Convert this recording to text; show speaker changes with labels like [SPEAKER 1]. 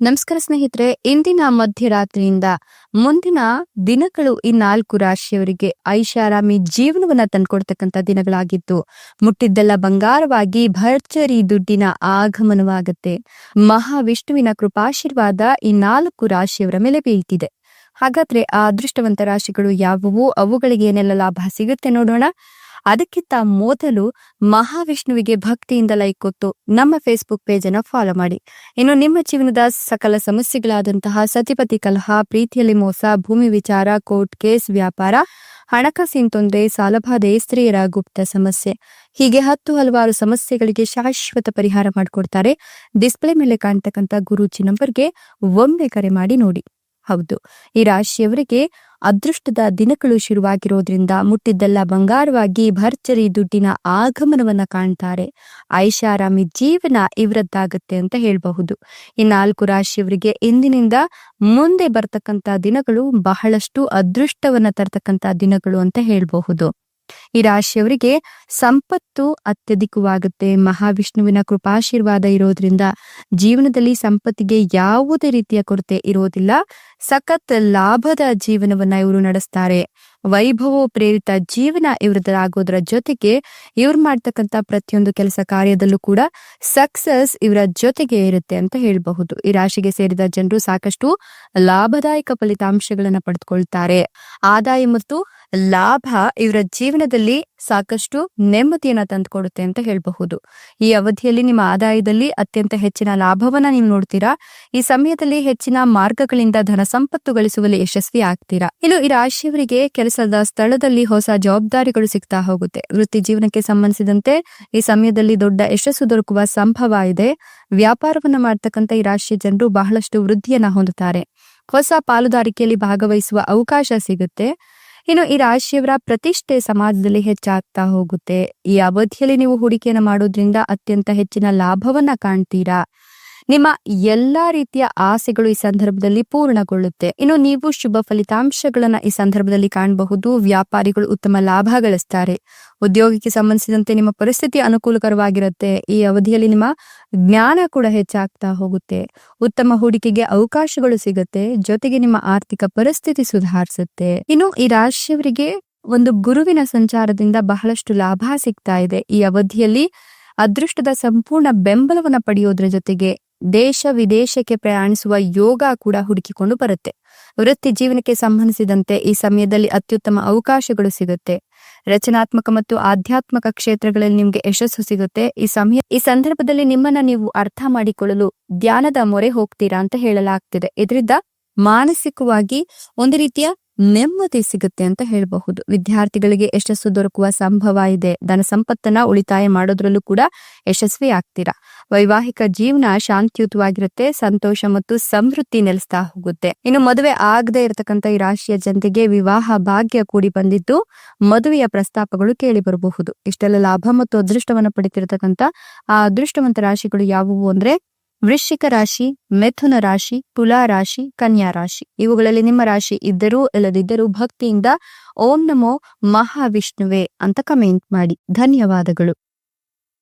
[SPEAKER 1] ನಮಸ್ಕಾರ ಸ್ನೇಹಿತರೆ, ಇಂದಿನ ಮಧ್ಯರಾತ್ರಿಯಿಂದ ಮುಂದಿನ ದಿನಗಳು ಈ ನಾಲ್ಕು ರಾಶಿಯವರಿಗೆ ಐಷಾರಾಮಿ ಜೀವನವನ್ನ ತಂದ್ಕೊಡ್ತಕ್ಕಂಥ ದಿನಗಳಾಗಿದ್ದು, ಮುಟ್ಟಿದ್ದೆಲ್ಲ ಬಂಗಾರವಾಗಿ ಭರ್ಜರಿ ದುಡ್ಡಿನ ಆಗಮನವಾಗುತ್ತೆ. ಮಹಾವಿಷ್ಣುವಿನ ಕೃಪಾಶೀರ್ವಾದ ಈ ನಾಲ್ಕು ರಾಶಿಯವರ ಮೇಲೆ ಬೀಳ್ತಿದೆ. ಹಾಗಾದ್ರೆ ಆ ಅದೃಷ್ಟವಂತ ರಾಶಿಗಳು ಯಾವುವು? ಅವುಗಳಿಗೆ ಏನೆಲ್ಲ ಲಾಭ ಸಿಗುತ್ತೆ ನೋಡೋಣ. ಅದಕ್ಕಿಂತ ಮೊದಲು ಮಹಾವಿಷ್ಣುವಿಗೆ ಭಕ್ತಿಯಿಂದ ಲೈಕ್ ಕೊಟ್ಟು ನಮ್ಮ ಫೇಸ್ಬುಕ್ ಪೇಜ್ ಅನ್ನ ಫಾಲೋ ಮಾಡಿ. ಇನ್ನು ನಿಮ್ಮ ಜೀವನದ ಸಕಲ ಸಮಸ್ಯೆಗಳಾದಂತಹ ಸತಿಪತಿ ಕಲಹ, ಪ್ರೀತಿಯಲ್ಲಿ ಮೋಸ, ಭೂಮಿ ವಿಚಾರ ಕೋರ್ಟ್ ಕೇಸ್ ವ್ಯಾಪಾರ, ಹಣಕಾಸಿನ ತೊಂದರೆ, ಸಾಲಬಾಧೆ, ಸ್ತ್ರೀಯರ ಗುಪ್ತ ಸಮಸ್ಯೆ, ಹೀಗೆ ಹತ್ತು ಹಲವಾರು ಸಮಸ್ಯೆಗಳಿಗೆ ಶಾಶ್ವತ ಪರಿಹಾರ ಮಾಡಿಕೊಡ್ತಾರೆ. ಡಿಸ್ಪ್ಲೇ ಮೇಲೆ ಕಾಣ್ತಕ್ಕಂಥ ಗುರೂಜಿ ನಂಬರ್ಗೆ ಒಮ್ಮೆ ಕರೆ ಮಾಡಿ ನೋಡಿ. ಹೌದು. ಈ ರಾಶಿಯವರಿಗೆ ಅದೃಷ್ಟದ ದಿನಗಳು ಶುರುವಾಗಿರೋದ್ರಿಂದ ಮುಟ್ಟಿದ್ದೆಲ್ಲ ಬಂಗಾರವಾಗಿ ಭರ್ಜರಿ ದುಡ್ಡಿನ ಆಗಮನವನ್ನ ಕಾಣ್ತಾರೆ. ಐಷಾರಾಮಿ ಜೀವನ ಇವರದ್ದಾಗತ್ತೆ ಅಂತ ಹೇಳಬಹುದು. ಈ ನಾಲ್ಕು ರಾಶಿಯವರಿಗೆ ಇಂದಿನಿಂದ ಮುಂದೆ ಬರ್ತಕ್ಕಂಥ ದಿನಗಳು ಬಹಳಷ್ಟು ಅದೃಷ್ಟವನ್ನ ತರ್ತಕ್ಕಂಥ ದಿನಗಳು ಅಂತ ಹೇಳಬಹುದು. ಈ ರಾಶಿಯವರಿಗೆ ಸಂಪತ್ತು ಅತ್ಯಧಿಕವಾಗುತ್ತೆ. ಮಹಾವಿಷ್ಣುವಿನ ಕೃಪಾಶೀರ್ವಾದ ಇರೋದ್ರಿಂದ ಜೀವನದಲ್ಲಿ ಸಂಪತ್ತಿಗೆ ಯಾವುದೇ ರೀತಿಯ ಕೊರತೆ ಇರೋದಿಲ್ಲ. ಸಖತ್ ಲಾಭದ ಜೀವನವನ್ನ ಇವರು ನಡೆಸ್ತಾರೆ. ವೈಭವ ಪ್ರೇರಿತ ಜೀವನ ಇವ್ರದ್ದಾಗೋದ್ರ ಜೊತೆಗೆ ಇವ್ರು ಮಾಡ್ತಕ್ಕಂತ ಪ್ರತಿಯೊಂದು ಕೆಲಸ ಕಾರ್ಯದಲ್ಲೂ ಕೂಡ ಸಕ್ಸಸ್ ಇವರ ಜೊತೆಗೆ ಇರುತ್ತೆ ಅಂತ ಹೇಳಬಹುದು. ಈ ರಾಶಿಗೆ ಸೇರಿದ ಜನರು ಸಾಕಷ್ಟು ಲಾಭದಾಯಕ ಫಲಿತಾಂಶಗಳನ್ನ ಪಡೆದುಕೊಳ್ತಾರೆ ಆದಾಯ ಮತ್ತು ಲಾಭ ಇವರ ಜೀವನದಲ್ಲಿ ಸಾಕಷ್ಟು ನೆಮ್ಮದಿಯನ್ನ ತಂದುಕೊಡುತ್ತೆ ಅಂತ ಹೇಳಬಹುದು. ಈ ಅವಧಿಯಲ್ಲಿ ನಿಮ್ಮ ಆದಾಯದಲ್ಲಿ ಅತ್ಯಂತ ಹೆಚ್ಚಿನ ಲಾಭವನ್ನ ನೀವು ನೋಡ್ತೀರಾ? ಈ ಸಮಯದಲ್ಲಿ ಹೆಚ್ಚಿನ ಮಾರ್ಗಗಳಿಂದ ಧನ ಸಂಪತ್ತು ಗಳಿಸುವಲ್ಲಿ ಯಶಸ್ವಿ ಆಗ್ತೀರಾ? ಇನ್ನು ಈ ರಾಶಿಯವರಿಗೆ ಕೆಲಸದ ಸ್ಥಳದಲ್ಲಿ ಹೊಸ ಜವಾಬ್ದಾರಿಗಳು ಸಿಗ್ತಾ ಹೋಗುತ್ತೆ. ವೃತ್ತಿ ಜೀವನಕ್ಕೆ ಸಂಬಂಧಿಸಿದಂತೆ ಈ ಸಮಯದಲ್ಲಿ ದೊಡ್ಡ ಯಶಸ್ಸು ದೊರಕುವ ಸಂಭವ ಇದೆ. ವ್ಯಾಪಾರವನ್ನ ಮಾಡ್ತಕ್ಕಂಥ ಈ ರಾಶಿಯ ಜನರು ಬಹಳಷ್ಟು ವೃದ್ಧಿಯನ್ನ ಹೊಂದುತ್ತಾರೆ. ಹೊಸ ಪಾಲುದಾರಿಕೆಯಲ್ಲಿ ಭಾಗವಹಿಸುವ ಅವಕಾಶ ಸಿಗುತ್ತೆ. ಇನ್ನು ಈ ರಾಶಿಯವರ ಪ್ರತಿಷ್ಠೆ ಸಮಾಜದಲ್ಲಿ ಹೆಚ್ಚಾಗ್ತಾ ಹೋಗುತ್ತೆ. ಈ ಅವಧಿಯಲ್ಲಿ ನೀವು ಹೂಡಿಕೆಯನ್ನು ಮಾಡೋದ್ರಿಂದ ಅತ್ಯಂತ ಹೆಚ್ಚಿನ ಲಾಭವನ್ನ ಕಾಣ್ತೀರಾ? ನಿಮ್ಮ ಎಲ್ಲಾ ರೀತಿಯ ಆಸೆಗಳು ಈ ಸಂದರ್ಭದಲ್ಲಿ ಪೂರ್ಣಗೊಳ್ಳುತ್ತೆ. ಇನ್ನು ನೀವು ಶುಭ ಫಲಿತಾಂಶಗಳನ್ನ ಈ ಸಂದರ್ಭದಲ್ಲಿ ಕಾಣಬಹುದು. ವ್ಯಾಪಾರಿಗಳು ಉತ್ತಮ ಲಾಭ ಗಳಿಸ್ತಾರೆ. ಉದ್ಯೋಗಕ್ಕೆ ಸಂಬಂಧಿಸಿದಂತೆ ನಿಮ್ಮ ಪರಿಸ್ಥಿತಿ ಅನುಕೂಲಕರವಾಗಿರುತ್ತೆ. ಈ ಅವಧಿಯಲ್ಲಿ ನಿಮ್ಮ ಜ್ಞಾನ ಕೂಡ ಹೆಚ್ಚಾಗ್ತಾ ಹೋಗುತ್ತೆ. ಉತ್ತಮ ಹೂಡಿಕೆಗೆ ಅವಕಾಶಗಳು ಸಿಗುತ್ತೆ. ಜೊತೆಗೆ ನಿಮ್ಮ ಆರ್ಥಿಕ ಪರಿಸ್ಥಿತಿ ಸುಧಾರಿಸುತ್ತೆ. ಇನ್ನು ಈ ರಾಶಿಯವರಿಗೆ ಒಂದು ಗುರುವಿನ ಸಂಚಾರದಿಂದ ಬಹಳಷ್ಟು ಲಾಭ ಸಿಗ್ತಾ ಇದೆ. ಈ ಅವಧಿಯಲ್ಲಿ ಅದೃಷ್ಟದ ಸಂಪೂರ್ಣ ಬೆಂಬಲವನ್ನ ಪಡೆಯೋದ್ರ ಜೊತೆಗೆ ದೇಶ ವಿದೇಶಕ್ಕೆ ಪ್ರಯಾಣಿಸುವ ಯೋಗ ಕೂಡ ಹುಡುಕಿಕೊಂಡು ಬರುತ್ತೆ. ವೃತ್ತಿ ಜೀವನಕ್ಕೆ ಸಂಬಂಧಿಸಿದಂತೆ ಈ ಸಮಯದಲ್ಲಿ ಅತ್ಯುತ್ತಮ ಅವಕಾಶಗಳು ಸಿಗುತ್ತೆ. ರಚನಾತ್ಮಕ ಮತ್ತು ಆಧ್ಯಾತ್ಮಕ ಕ್ಷೇತ್ರಗಳಲ್ಲಿ ನಿಮ್ಗೆ ಯಶಸ್ಸು ಸಿಗುತ್ತೆ. ಈ ಸಮಯ, ಈ ಸಂದರ್ಭದಲ್ಲಿ ನಿಮ್ಮನ್ನ ನೀವು ಅರ್ಥ ಮಾಡಿಕೊಳ್ಳಲು ಧ್ಯಾನದ ಮೊರೆ ಹೋಗ್ತೀರಾ ಅಂತ ಹೇಳಲಾಗ್ತಿದೆ. ಇದರಿಂದ ಮಾನಸಿಕವಾಗಿ ಒಂದು ರೀತಿಯ ನೆಮ್ಮದಿ ಸಿಗುತ್ತೆ ಅಂತ ಹೇಳಬಹುದು. ವಿದ್ಯಾರ್ಥಿಗಳಿಗೆ ಯಶಸ್ಸು ದೊರಕುವ ಸಂಭವ ಇದೆ. ಧನ ಸಂಪತ್ತನ್ನ ಉಳಿತಾಯ ಮಾಡೋದ್ರಲ್ಲೂ ಕೂಡ ಯಶಸ್ವಿ ಆಗ್ತೀರಾ? ವೈವಾಹಿಕ ಜೀವನ ಶಾಂತಿಯುತವಾಗಿರುತ್ತೆ, ಸಂತೋಷ ಮತ್ತು ಸಮೃದ್ಧಿ ನೆಲೆಸ್ತಾ ಹೋಗುತ್ತೆ. ಇನ್ನು ಮದುವೆ ಆಗದೆ ಇರತಕ್ಕಂತ ಈ ರಾಶಿಯ ಜನತೆಗೆ ವಿವಾಹ ಭಾಗ್ಯ ಕೂಡಿ ಬಂದಿದ್ದು ಮದುವೆಯ ಪ್ರಸ್ತಾಪಗಳು ಕೇಳಿ ಬರಬಹುದು. ಇಷ್ಟೆಲ್ಲ ಲಾಭ ಮತ್ತು ಅದೃಷ್ಟವನ್ನು ಪಡಿತಿರತಕ್ಕಂತ ಆ ಅದೃಷ್ಟವಂತ ರಾಶಿಗಳು ಯಾವುವು ಅಂದ್ರೆ ವೃಶ್ಚಿಕ ರಾಶಿ, ಮಿಥುನ ರಾಶಿ, ತುಲಾ ರಾಶಿ, ಕನ್ಯಾ ರಾಶಿ. ಇವುಗಳಲ್ಲಿ ನಿಮ್ಮ ರಾಶಿ ಇದ್ದರೂ ಇಲ್ಲದಿದ್ದರೂ ಭಕ್ತಿಯಿಂದ ಓಂ ನಮೋ ಮಹಾವಿಷ್ಣುವೆ ಅಂತ ಕಮೆಂಟ್ ಮಾಡಿ. ಧನ್ಯವಾದಗಳು.